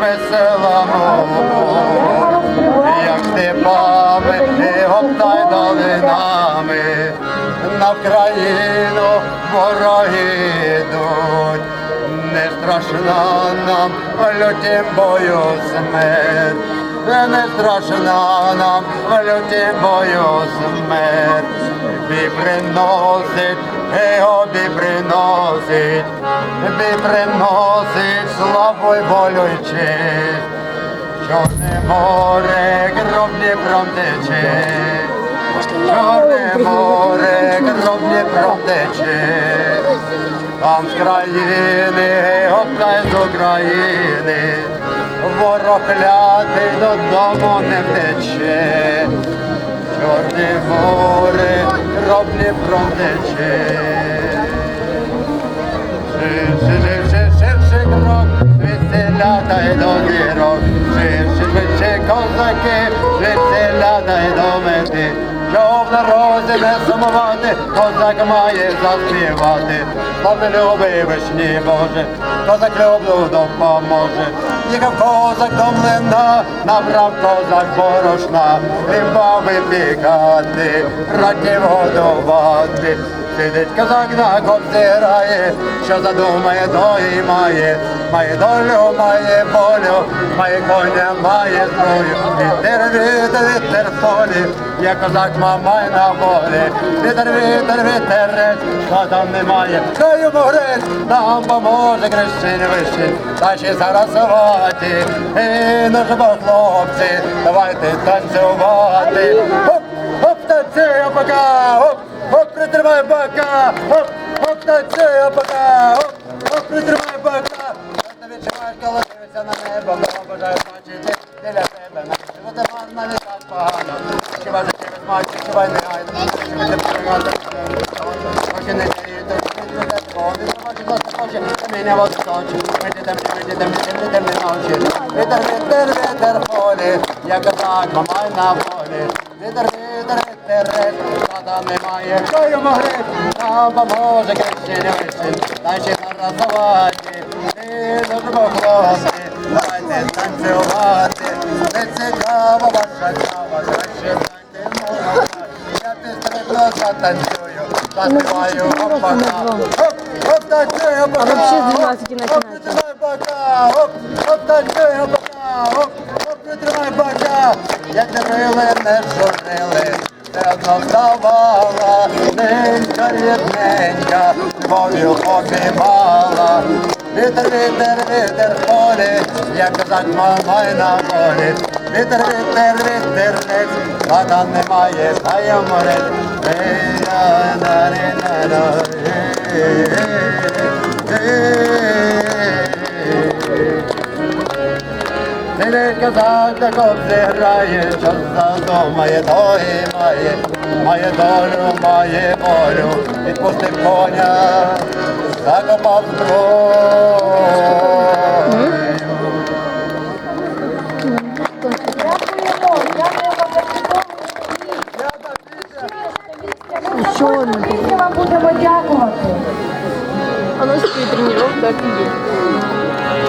весела мова, як степами і гоптай долинами, на Вкраїну вороги йдуть, не страшна нам лютім бою смерть, не страшна нам лютім бою смерть, бі приносить, і обі приносить, бі приносить славу й волю й честь. Чорне море гроблі тече, Чорне море гроблі тече, там з країни, оптай з України, ворог клятий додому не втече, Чорне море гроблі тече. Швидше козаки, звідсиля та й до мети. Що в не сумувати, козак має заспівати. Слави люби вишні Боже, козак люблю допоможе. Їхав козак до млина, набрав козак борошна, хліба випікати, братів годувати. Сидить козак на кобзирає, що задумає, то і має, має долю, має волю, має коня, має зброю. Вітер, вітер, вітер в полі, є козак мамай на волі. Вітер, вітер, вітерець, що там немає, то йому грець, нам поможе крещень вищий, та ще зарасувати. І ну ж хлопці, давайте танцювати. Хоп, хоп, танцює пока, хоп. Оп, притримай бока! Оп, оп, танцює бока! Оп, оп, притримай бока! Ти відчуваєш, коли дивишся на небо, бо бажаю бачити біля тебе. Чого ти марно не так погано? Хіба життя без матчі, хіба й не гайно? Хіба ти приймати? Очі не діють, очі не діють, води, очі просто очі, каміння води сочі. Мені там, мені там, мені там, мені ночі. Рада немає, що йому грить, нам поможе крещення вишень, та ще наразувати, і дружбо хлопці, давайте танцювати, не цікаво ваша кава, краще дайте мова, я підстрибну, затанцюю, заспіваю опака, оп, оп, танцюю 12 оп, притримай бока, оп, оп, танцюю опака, оп, оп, притримай бока, як не рили, не журили, вставала, ненька рідненька, любов'ю обіймала. Вітер, вітер, вітер полі, як козак мамай на полі, Вітер, вітер, вітер, лець, вода немає, та я море, на, на, на, Казав, так обзіграє, що задумає, то і має, має долю, має волю, відпустив коня, закопав зброю. За Що? Ми вам будемо дякувати. А нас такие тренировки офигеть.